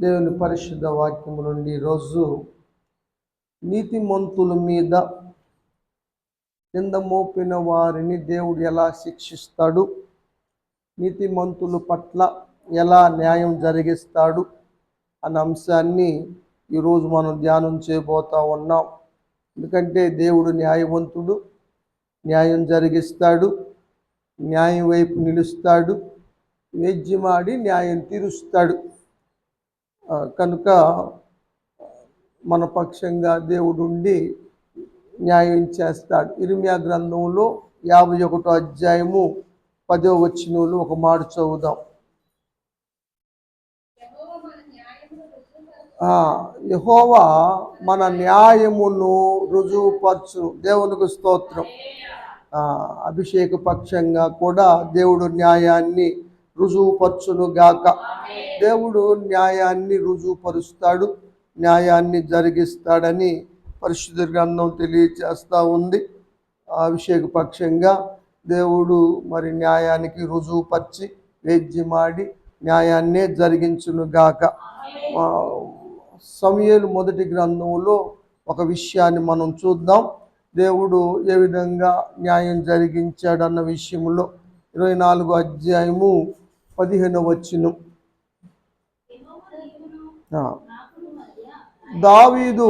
దేవుని పరిశుద్ధ వాక్యము నుండి రోజు నీతిమంతుల మీద కింద మోపిన వారిని దేవుడు ఎలా శిక్షిస్తాడు? నీతిమంతుల పట్ల ఎలా న్యాయం జరిగిస్తాడు? అన్న అంశాన్ని ఈరోజు మనం ధ్యానం చేయబోతా ఉన్నాం. ఎందుకంటే దేవుడు న్యాయవంతుడు న్యాయం జరిగిస్తాడు న్యాయం వైపు నిలుస్తాడు వేద్యమాడి న్యాయం తీరుస్తాడు. కనుక మన పక్షంగా దేవుడు ఉండి న్యాయం చేస్తాడు. ఇరిమియా గ్రంథంలో యాభై ఒకటో అధ్యాయము పదో వచ్చినోళ్ళు ఒక మాట చదువుదాం. యహోవా మన న్యాయమును రుజువుపరచు దేవునికి స్తోత్రం. అభిషేక పక్షంగా కూడా దేవుడు న్యాయాన్ని రుజువుపరచును గాక దేవుడు న్యాయాన్ని రుజువుపరుస్తాడు న్యాయాన్ని జరిగిస్తాడని పరిశుద్ధ గ్రంథం తెలియచేస్తూ ఉంది. అభిషేక పక్షంగా దేవుడు మరి న్యాయానికి రుజువుపరిచి వేద్యమాడి న్యాయాన్నే జరిగించును గాక సమయలు మొదటి గ్రంథంలో ఒక విషయాన్ని మనం చూద్దాం. దేవుడు ఏ విధంగా న్యాయం జరిగించాడన్న విషయంలో ఇరవై నాలుగు అధ్యాయము పదిహేను వచ్చిన దావీదు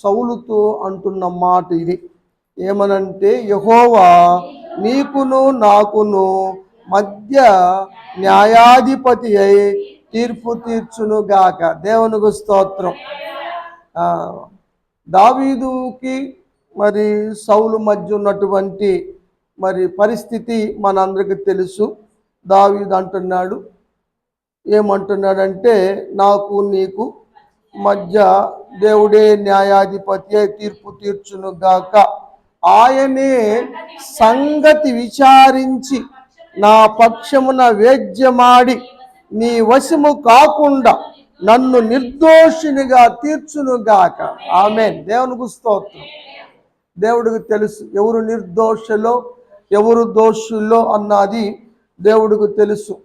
సౌలుతో అంటున్న మాట ఇది. ఏమనంటే యహోవా నీకును నాకును మధ్య న్యాయాధిపతి అయి తీర్పు తీర్చును గాక. దేవునికి స్తోత్రం. దావీదుకి మరి సౌలు మధ్య ఉన్నటువంటి మరి పరిస్థితి మనందరికీ తెలుసు. దావీదు అంటున్నాడు ఏమంటున్నాడంటే నాకు నీకు మధ్య దేవుడే న్యాయాధిపతి తీర్పు తీర్చును గాక. ఆయనే సంగతి విచారించి నా పక్షమున వేద్యమాడి నీ వశము కాకుండా నన్ను నిర్దోషినిగా తీర్చును గాక. ఆమె దేవునికి స్తోత్రం. దేవుడికి తెలుసు ఎవరు నిర్దోషలో ఎవరు దోషుల్లో అన్నది దేవుడికి తెలుసు.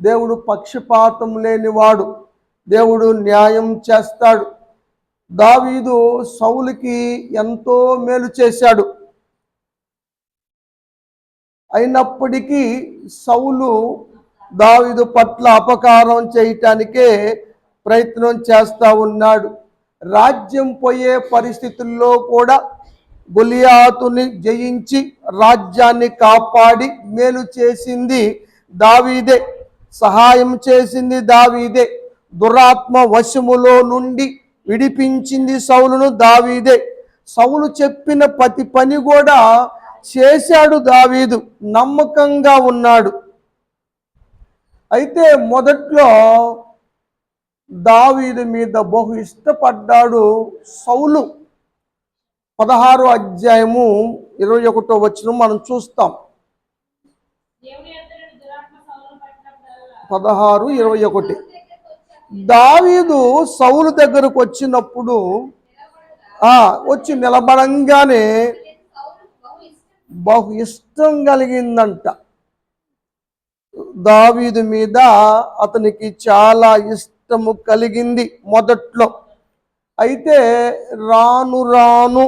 దేవుడు పక్షపాతం లేనివాడు. దేవుడు న్యాయం చేస్తాడు. దావీదు సౌలుకి ఎంతో మేలు చేశాడు. అయినప్పటికీ సౌలు దావీదు పట్ల అపకారం చేయటానికే ప్రయత్నం చేస్తూ ఉన్నాడు. రాజ్యం పోయే పరిస్థితుల్లో కూడా గొలియాతుని జయించి రాజ్యాన్ని కాపాడి మేలు చేసింది దావీదే సహాయం చేసింది దావీదే దురాత్మ వశములో నుండి విడిపించింది సౌలును దావీదే. సౌలు చెప్పిన ప్రతి పని కూడా చేశాడు దావీదు నమ్మకంగా ఉన్నాడు. అయితే మొదట్లో దావీదు మీద బహు ఇష్టపడ్డాడు సౌలు. పదహారు అధ్యాయము ఇరవై ఒకటో వచ్చిన మనం చూస్తాం. పదహారు ఇరవై ఒకటి. దావీదు సౌలు దగ్గరకు వచ్చినప్పుడు వచ్చి నిలబడంగానే బహు ఇష్టం కలిగిందంట. దావీదు మీద అతనికి చాలా ఇష్టము కలిగింది మొదట్లో. అయితే రాను రాను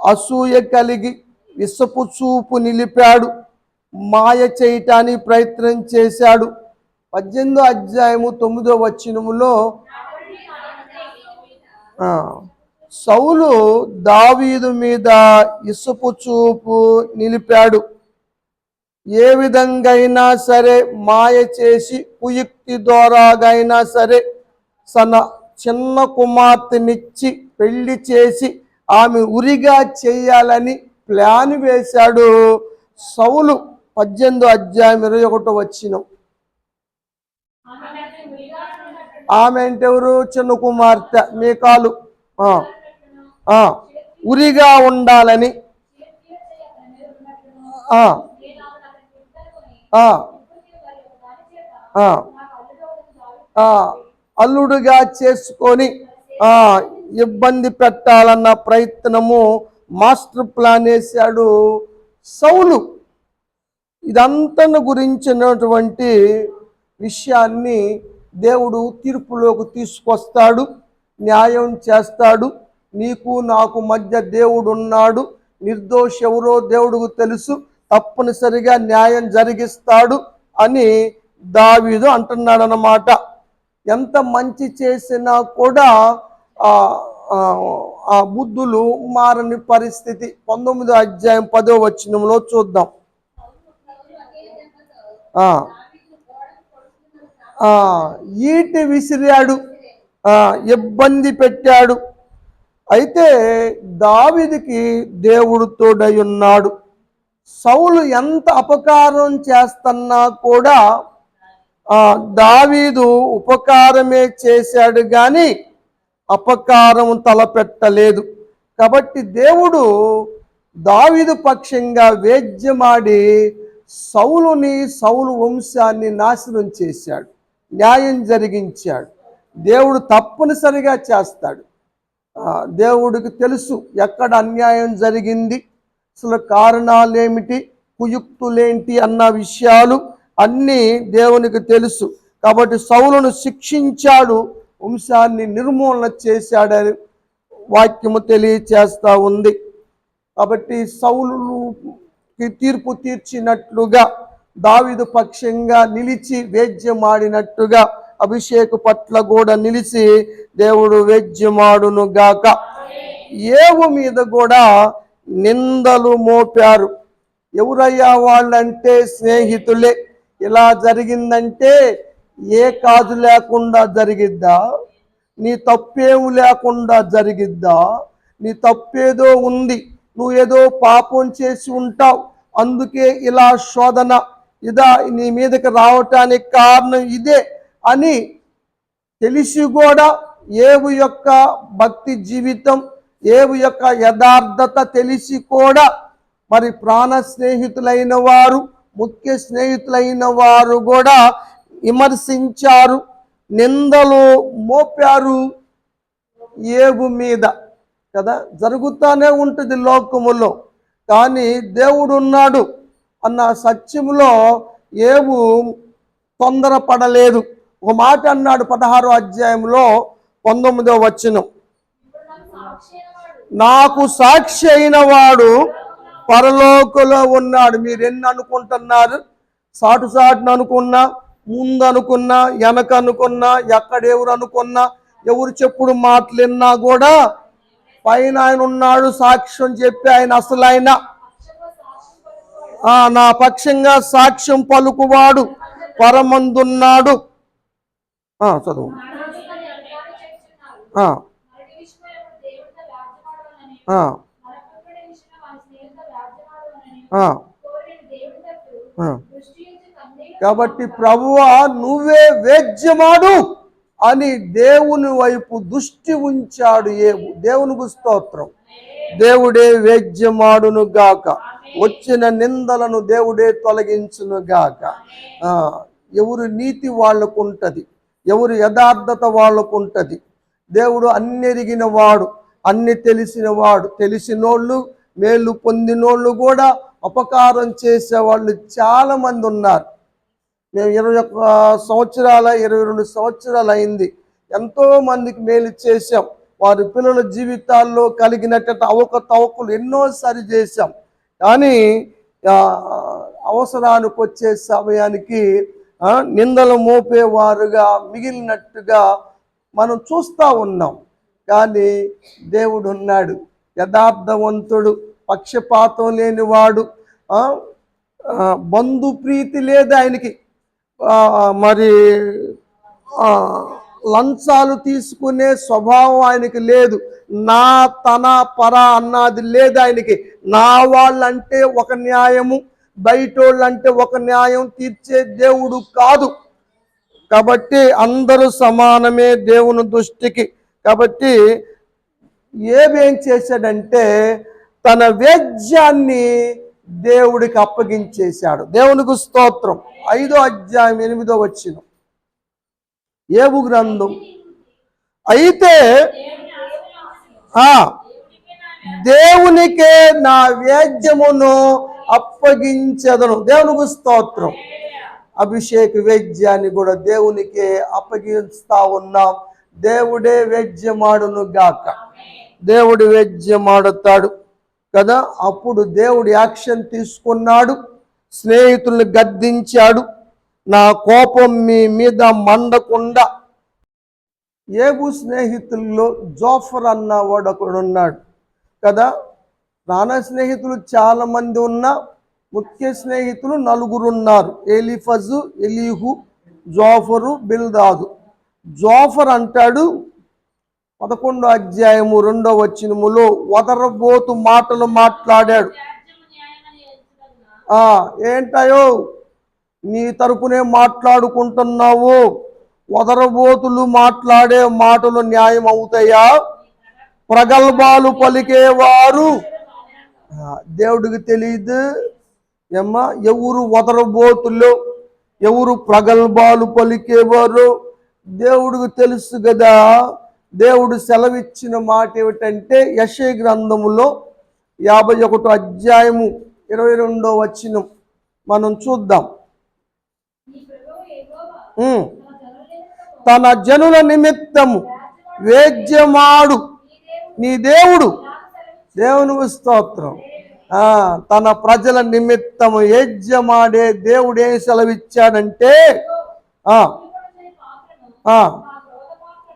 అసూయ కలిగి విసపు చూపు నిలిపాడు. మాయ చేయటానికి ప్రయత్నం చేశాడు. పద్దెనిమిదో అధ్యాయము తొమ్మిదో వచ్చినములో సౌలు దావీదు మీద ఇసుపు చూపు నిలిపాడు. ఏ విధంగా సరే మాయ చేసి కుయుక్తి ద్వారాగైనా సరే తన చిన్న కుమార్తెనిచ్చి పెళ్ళి చేసి ఆమె ఉరిగా చేయాలని ప్లాన్ వేశాడు. సౌలు పద్దెనిమిదో అధ్యాయం ఇరవై ఒకటో వచ్చిన ఆమె అంటే ఎవరు? చిన్న కుమార్తె మీ కాలు. ఉరిగా ఉండాలని. అల్లుడుగా చేసుకొని ఇబ్బంది పెట్టాలన్న ప్రయత్నము మాస్టర్ ప్లాన్ వేశాడు. సౌలు ఇదంతను గురించినటువంటి విషయాన్ని దేవుడు తీర్పులోకి తీసుకొస్తాడు న్యాయం చేస్తాడు. నీకు నాకు మధ్య దేవుడు ఉన్నాడు నిర్దోష ఎవరో దేవుడికి తెలుసు. తప్పనిసరిగా న్యాయం జరిగిస్తాడు అని దావీదు అంటున్నాడు అన్నమాట ఎంత మంచి చేసినా కూడా ఆ బుద్ధులు మారని పరిస్థితి. పంతొమ్మిదో అధ్యాయం పదో వచనంలో చూద్దాం. ఈటి విసిరాడు ఇబ్బంది పెట్టాడు. అయితే దావిదికి దేవుడు తోడై ఉన్నాడు. సౌలు ఎంత అపకారం చేస్తున్నా కూడా దావీదు ఉపకారమే చేశాడు కానీ అపకారం తలపెట్టలేదు. కాబట్టి దేవుడు దావిదు పక్షంగా వేద్యమాడి సౌలుని సౌలు వంశాన్ని నాశనం చేశాడు. న్యాయం జరిగించాడు. దేవుడు తప్పనిసరిగా చేస్తాడు. దేవుడికి తెలుసు ఎక్కడ అన్యాయం జరిగింది అసలు కారణాలు ఏమిటి కుయుక్తులేంటి అన్న విషయాలు అన్నీ దేవునికి తెలుసు. కాబట్టి సౌలను శిక్షించాడు వంశాన్ని నిర్మూలన చేశాడని వాక్యము తెలియచేస్తూ ఉంది. కాబట్టి సౌలుకి తీర్పు తీర్చినట్లుగా దావిదు పక్షంగా నిలిచి వేద్యమాడినట్టుగా అభిషేక్ పట్ల కూడా నిలిచి దేవుడు వేద్యమాడును గాక. ఏవు మీద కూడా నిందలు మోపారు. ఎవరయ్యా వాళ్ళంటే స్నేహితులే. ఇలా జరిగిందంటే ఏ కాదు లేకుండా జరిగిద్దా? నీ తప్పేం లేకుండా జరిగిద్దా? నీ తప్పేదో ఉంది. నువ్వు ఏదో పాపం చేసి ఉంటావు. అందుకే ఇలా శోధన. ఇదా నీ మీదకి రావటానికి కారణం ఇదే అని తెలిసి కూడా ఏవు యొక్క భక్తి జీవితం ఏవు యొక్క యథార్థత తెలిసి కూడా మరి ప్రాణ స్నేహితులైన వారు ముఖ్య స్నేహితులైన వారు కూడా విమర్శించారు నిందలు మోపారు ఏవు మీద. కదా? జరుగుతూనే ఉంటుంది లోకములో. కానీ దేవుడు ఉన్నాడు అన్న సత్యములో ఏవు తొందరపడలేదు. ఒక మాట అన్నాడు పదహారో అధ్యాయంలో పంతొమ్మిదో వచ్చినం నాకు సాక్షి అయిన వాడు పరలోకలో ఉన్నాడు. మీరు ఎన్ని అనుకుంటున్నారు? సాటు సాటును అనుకున్నా ముందనుకున్నా వెనక అనుకున్నా ఎక్కడెవరు అనుకున్నా ఎవరు చెప్పుడు మాట్లాడినా కూడా పైన ఆయన ఉన్నాడు సాక్ష్యం చెప్పి ఆయన అసలు ఆయన నా పక్షంగా సాక్ష్యం పలుకువాడు పరమందున్నాడు. చదువు. దృష్టి కాబట్టి ప్రభువ నువ్వే వేద్యమాడు అని దేవుని వైపు దృష్టి ఉంచాడు ఏ దేవునికి స్తోత్రం. దేవుడే వేద్యమాడును గాక. వచ్చిన నిందలను దేవుడే తొలగించును గాక. ఎవరు నీతి వాళ్ళకు ఉంటుంది ఎవరు యథార్థత వాళ్ళకు ఉంటుంది దేవుడు అన్నెరిగిన వాడు అన్ని తెలిసిన వాడు తెలిసినోళ్ళు మేలు పొందినోళ్ళు కూడా అపకారం చేసేవాళ్ళు చాలామంది ఉన్నారు. మేము ఇరవై ఒక్క సంవత్సరాల ఇరవై రెండు సంవత్సరాలు అయింది ఎంతో మందికి మేలు చేశాం. వారి పిల్లల జీవితాల్లో కలిగినటువంటి అవకతవకలు ఎన్నో సరి చేశాం. కానీ అవసరానికి వచ్చే సమయానికి నిందలు మోపేవారుగా మిగిలినట్టుగా మనం చూస్తూ ఉన్నాం. కానీ దేవుడు ఉన్నాడు. యథార్థవంతుడు పక్షపాతం లేనివాడు బంధు ప్రీతి లేదు ఆయనకి. మరి లంచాలు తీసుకునే స్వభావం ఆయనకి లేదు. నా తన పర అన్నది లేదు ఆయనకి. నా వాళ్ళంటే ఒక న్యాయము బయటోళ్ళంటే ఒక న్యాయం తీర్చే దేవుడు కాదు. కాబట్టి అందరూ సమానమే దేవుని దృష్టికి. కాబట్టి ఏమేం చేశాడంటే తన వేద్యాన్ని దేవుడికి అప్పగించేశాడు. దేవునికి స్తోత్రం. ఐదో అధ్యాయం ఎనిమిదో వచ్చిన ఏబు గ్రంథం. అయితే ఆ దేవునికే నా వేద్యమును అప్పగించదను. దేవునికి స్తోత్రం. అభిషేక్ వేద్యాన్ని కూడా దేవునికే అప్పగిస్తా ఉన్నాం. దేవుడే వేద్యమాడును గాక దేవుడు వేద్యమాడుతాడు. కదా? అప్పుడు దేవుడు యాక్షన్ తీసుకున్నాడు. స్నేహితుల్ని గద్దించాడు. నా కోపం మీ మీద మండకుండా ఏబు స్నేహితుల్లో జోఫర్ అన్న వాడు ఒకడు ఉన్నాడు. కదా? ప్రాణ స్నేహితులు చాలామంది ఉన్నా ముఖ్య స్నేహితులు నలుగురు ఉన్నారు. Eliphaz Elihu Zophar Bildad. Zophar అంటాడు పదకొండో అధ్యాయము రెండో వచ్చినములో వదరబోతు మాటలు మాట్లాడాడు. ఏంటాయో ఏంటయో నీ తరపునే మాట్లాడుకుంటున్నావు. వదరబోతులు మాట్లాడే మాటలు న్యాయం అవుతాయా? ప్రగల్భాలు పలికేవారు. దేవుడికి తెలియదు ఏమ్మా? ఎవరు వదరబోతులు? ఎవరు ప్రగల్భాలు పలికేవారు? దేవుడికి తెలుసు కదా దేవుడు సెలవిచ్చిన మాట ఏమిటంటే యశే గ్రంథములో యాభై ఒకటో అధ్యాయము ఇరవై రెండో వచ్చిన మనం చూద్దాం. తన జనుల నిమిత్తము వేద్యమాడు. నీ దేవుడు. దేవుని స్తోత్రం. తన ప్రజల నిమిత్తము యజ్యమాడే దేవుడు ఏం సెలవిచ్చాడంటే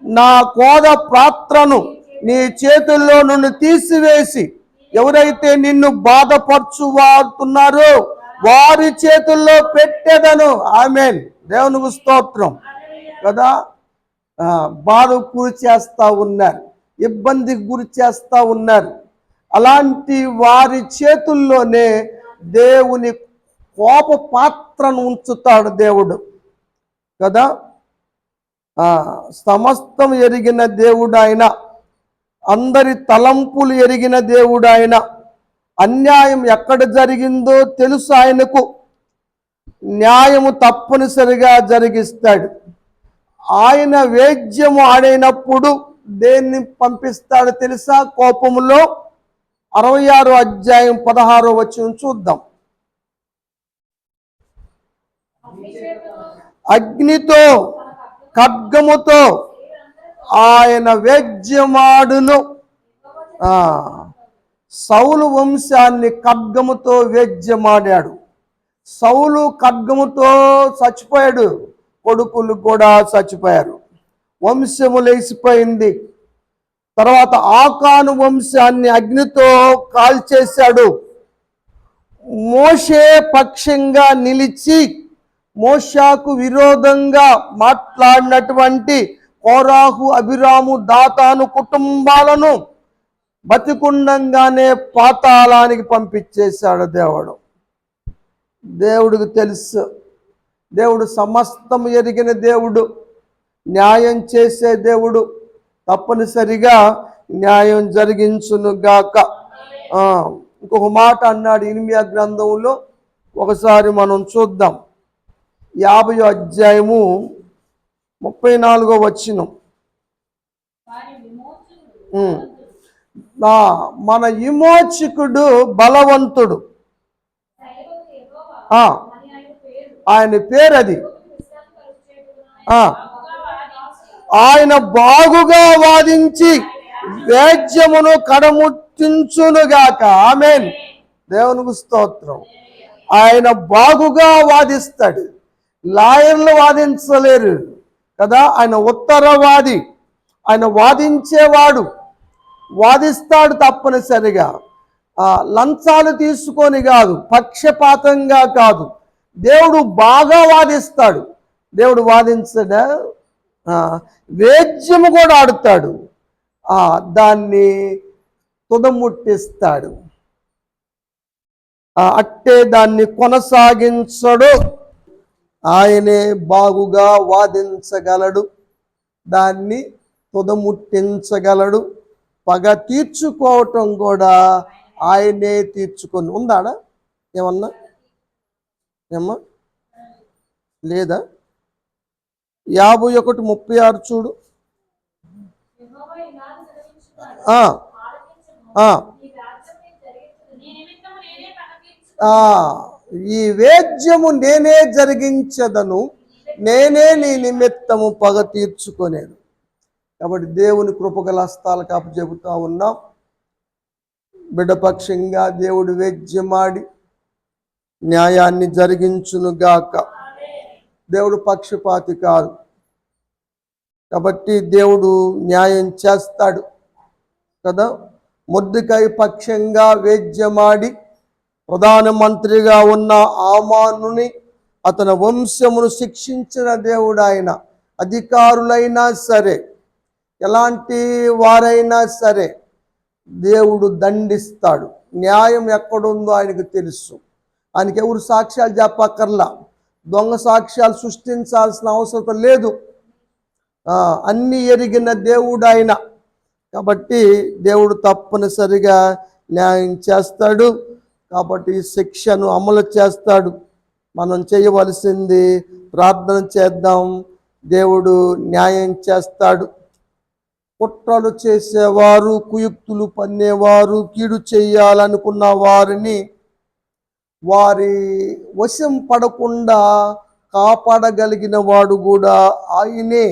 నా కోద పాత్రను నీ చేతుల్లో నుండి తీసివేసి ఎవరైతే నిన్ను బాధపరచువాడుతున్నారో వారి చేతుల్లో పెట్టేదను. ఆమెన్. దేవునికి స్తోత్రం. కదా? బాధ బాధకు గురి చేస్తూ ఉన్నారు. ఇబ్బందికి గురి చేస్తూ ఉన్నారు. అలాంటి వారి చేతుల్లోనే దేవుని కోప పాత్రను ఉంచుతాడు దేవుడు. కదా? సమస్తం ఎరిగిన దేవుడు ఆయన అందరి తలంపులు ఎరిగిన దేవుడు ఆయన అన్యాయం ఎక్కడ జరిగిందో తెలుసు ఆయనకు. న్యాయము తప్పనిసరిగా జరిగిస్తాడు. ఆయన వేద్యము ఆడైనప్పుడు దేన్ని పంపిస్తాడు తెలుసా? కోపములో అరవై ఆరో అధ్యాయం పదహారో వచ్చిన చూద్దాం. అగ్నితో ఖడ్గముతో ఆయన వేద్యమాడును. సౌలు వంశాన్ని ఖడ్గముతో వేజ్యమాడాడు సౌలు ఖడ్గముతో చచ్చిపోయాడు. కొడుకులు కూడా చచ్చిపోయారు. వంశము లేచిపోయింది. తర్వాత ఆకాను వంశాన్ని అగ్నితో కాల్చేశాడు. మోషే పక్షంగా నిలిచి మోషాకు విరోధంగా మాట్లాడినటువంటి కోరాహు అభిరాము దాతాను కుటుంబాలను బతికుండంగానే పాతాళానికి పంపించేశాడు దేవుడు. దేవుడికి తెలుసు. దేవుడు సమస్తం ఎరిగిన దేవుడు. న్యాయం చేసే దేవుడు. తప్పనిసరిగా న్యాయం జరిగించును గాక ఇంకొక మాట అన్నాడు ఇనిమియా గ్రంథంలో. ఒకసారి మనం చూద్దాం. యాభై అధ్యాయము ముప్పై నాలుగో వచ్చినం మన విమోచకుడు బలవంతుడు. ఆయన పేరు అది. ఆయన బాగుగా వాదించి వేద్యమును కడముట్టించునుగాక. ఆమెన్. దేవునికి స్తోత్రం. ఆయన బాగుగా వాదిస్తాడు. లాయర్లు వాదించలేరు కదా? ఆయన ఉత్తరవాది. ఆయన వాదించేవాడు. వాదిస్తాడు తప్పనిసరిగా. లంచాలు తీసుకొని కాదు పక్షపాతంగా కాదు. దేవుడు బాగా వాదిస్తాడు. దేవుడు వాదించడా వేద్యము కూడా ఆడుతాడు. దాన్ని తుదముట్టిస్తాడు. అట్టే దాన్ని కొనసాగించడు. ఆయనే బాగుగా వాదించగలడు దాన్ని తుదముట్టించగలడు పగ తీర్చుకోవటం కూడా ఆయనే తీర్చుకొని ఉందాడా? ఏమన్నా? ఏమ్మా లేదా? యాభై ఒకటి ముప్పై ఆరు చూడు. ఆ, ఈ వేద్యము నేనే జరిగించదను నేనే నీ నిమిత్తము పగ తీర్చుకొనేది కాబట్టి దేవుని కృపగల హస్తాలకు అప్పు చెబుతూ ఉన్నాం. బిడపక్షంగా దేవుడు వేద్యమాడి న్యాయాన్ని జరిగించునుగాక. దేవుడు పక్షపాతి కాదు. కాబట్టి దేవుడు న్యాయం చేస్తాడు కదా. ముద్దుకై పక్షంగా వేద్యమాడి ప్రధానమంత్రిగా ఉన్న ఆమానుని అతని వంశమును శిక్షించిన దేవుడు ఆయన. అధికారులైనా సరే ఎలాంటి వారైనా సరే దేవుడు దండిస్తాడు. న్యాయం ఎక్కడుందో ఆయనకు తెలుసు. ఆయనకి ఎవరు సాక్ష్యాలు చెప్పక్కర్లా. దొంగ సాక్ష్యాలు సృష్టించాల్సిన అవసరం లేదు. అన్నీ అన్ని ఎరిగిన దేవుడు ఆయన. కాబట్టి దేవుడు తప్పనిసరిగా న్యాయం చేస్తాడు. కాబట్టి శిక్షను అమలు చేస్తాడు. మనం చేయవలసింది ప్రార్థన చేద్దాం. దేవుడు న్యాయం చేస్తాడు. కుట్రలు చేసేవారు కుయుక్తులు పన్నేవారు కీడు చేయాలనుకున్న వారిని వారి వశం పడకుండా కాపాడగలిగిన వాడు కూడా ఆయనే.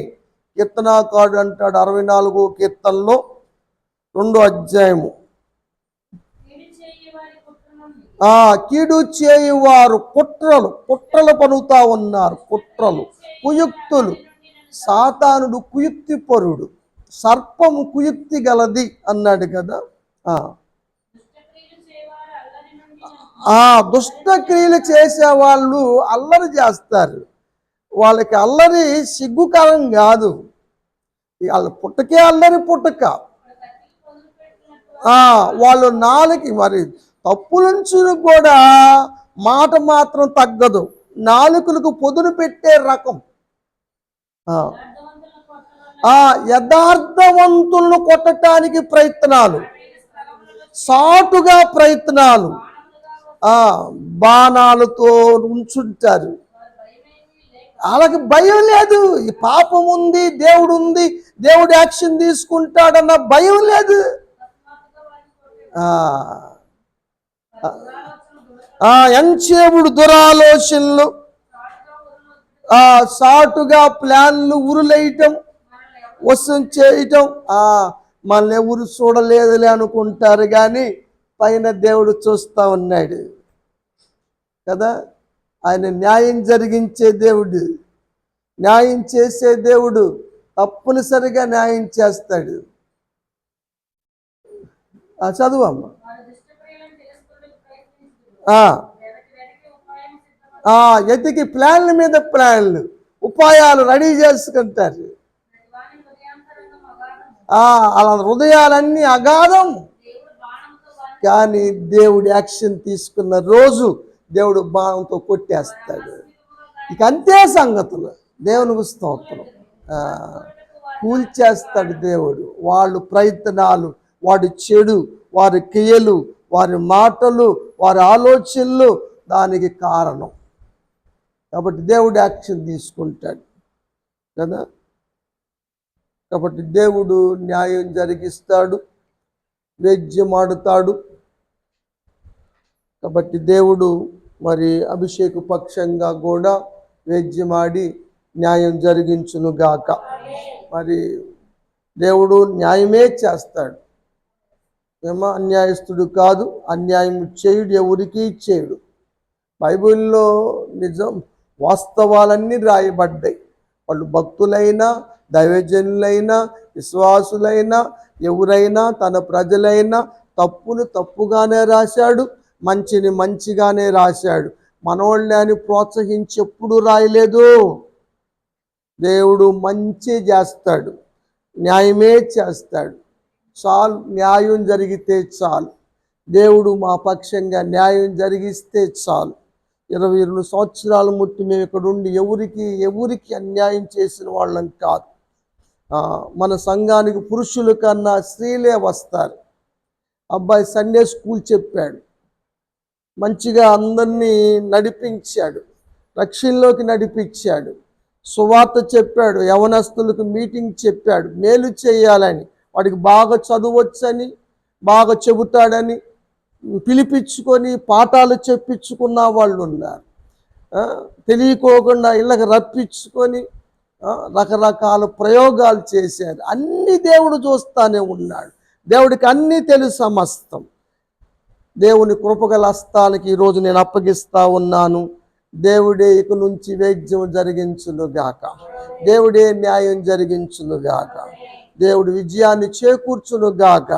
కీర్తనాకాడు అంటాడు అరవై నాలుగో కీర్తనలో రెండో అధ్యాయము. ఆ కీడు చేయువారు కుట్రలు కుట్రలు పనుతా ఉన్నారు. కుట్రలు కుయుక్తులు. సాతానుడు కుయుక్తి పరుడు. సర్పము కుయుక్తి గలది అన్నాడు కదా. ఆ. దుష్టక్రియలు చేసేవాళ్ళు చేసే వాళ్ళు అల్లరి చేస్తారు. వాళ్ళకి అల్లరి సిగ్గుకరం కాదు. వాళ్ళ పుట్టకే అల్లరి పుట్టక. వాళ్ళు నాలుగు మరి తప్పులంచును కూడా మాట మాత్రం తగ్గదు. నాలుకలకు పొదును పెట్టే రకం. యథార్థవంతులను కొట్టడానికి ప్రయత్నాలు. సాటుగా ప్రయత్నాలు. బాణాలతో ఉంచుంటారు. వాళ్ళకి భయం లేదు. ఈ పాపం ఉంది దేవుడు ఉంది దేవుడు యాక్షన్ తీసుకుంటాడన్న భయం లేదు. ఆ. ఎంచేవుడు దురాలోచనలు సాటుగా ప్లాన్లు ఉరులేయటం వసం చేయటం మనల్ని ఎవరు చూడలేదులే అనుకుంటారు కానీ పైన దేవుడు చూస్తా ఉన్నాడు. కదా? ఆయన న్యాయం జరిగించే దేవుడు. న్యాయం చేసే దేవుడు తప్పనిసరిగా న్యాయం చేస్తాడు. చదువు అమ్మ. ఎదికి ఎతికి ప్లాన్ల మీద ప్లాన్లు. ఉపాయాలు రెడీ చేసుకుంటారు. అలా హృదయాలన్నీ అగాధం. కానీ దేవుడు యాక్షన్ తీసుకున్న రోజు దేవుడు బాణంతో కొట్టేస్తాడు. ఇక అంతే సంగతులు. దేవునికి స్తోత్రం. కూల్చేస్తాడు దేవుడు. వాళ్ళు ప్రయత్నాలు వాడి చెడు వారి క్రియలు వారి మాటలు వారి ఆలోచనలు దానికి కారణం. కాబట్టి దేవుడు యాక్షన్ తీసుకుంటాడు. కదా? కాబట్టి దేవుడు న్యాయం జరిగిస్తాడు. ఆడుతాడు కాబట్టి దేవుడు మరి అభిషేక్ పక్షంగా కూడా వేద్యమాడి న్యాయం జరిగించునుగాక. మరి దేవుడు న్యాయమే చేస్తాడు. ఏమో అన్యాయస్తుడు కాదు అన్యాయం చేయుడు ఎవరికి చేయుడు. బైబిల్లో నిజం వాస్తవాలన్నీ రాయబడ్డాయి. వాళ్ళు భక్తులైనా దైవజనులైనా విశ్వాసులైనా ఎవరైనా తన ప్రజలైనా తప్పును తప్పుగానే రాశాడు మంచిని మంచిగానే రాశాడు. మనోళ్ళని అని ప్రోత్సహించి ఎప్పుడు రాయలేదు. దేవుడు మంచి చేస్తాడు న్యాయమే చేస్తాడు. చాలు న్యాయం జరిగితే చాలు. దేవుడు మా పక్షంగా న్యాయం జరిగిస్తే చాలు. ఇరవై రెండు సంవత్సరాలు ముట్టి మేము ఇక్కడ ఉండి ఎవరికి ఎవరికి అన్యాయం చేసిన వాళ్ళం కాదు. మన సంఘానికి పురుషుల కన్నా స్త్రీలే వస్తారు. అబ్బాయి సండే స్కూల్ చెప్పాడు. మంచిగా అందరినీ నడిపించాడు. రక్షణలోకి నడిపించాడు. సువార్త చెప్పాడు. యవనస్తులకు మీటింగ్ చెప్పాడు. మేలు చేయాలని వాడికి బాగా చదువచ్చని బాగా చెబుతాడని పిలిపించుకొని పాఠాలు చెప్పించుకున్న వాళ్ళు ఉన్నారు తెలియకోకుండా ఇళ్ళకి రప్పించుకొని రకరకాల ప్రయోగాలు చేశారు. అన్ని దేవుడు చూస్తానే ఉన్నాడు. దేవుడికి అన్నీ తెలుసు సమస్తం. దేవుని కృపగల హస్తానికి ఈరోజు నేను అప్పగిస్తా ఉన్నాను. దేవుడే ఇక నుంచి వైద్యం జరిగించునుగాక. దేవుడే న్యాయం జరిగించునుగాక. దేవుడు విజయాన్ని చేకూర్చును గాక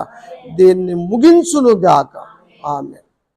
దీన్ని ముగించును గాక ఆమె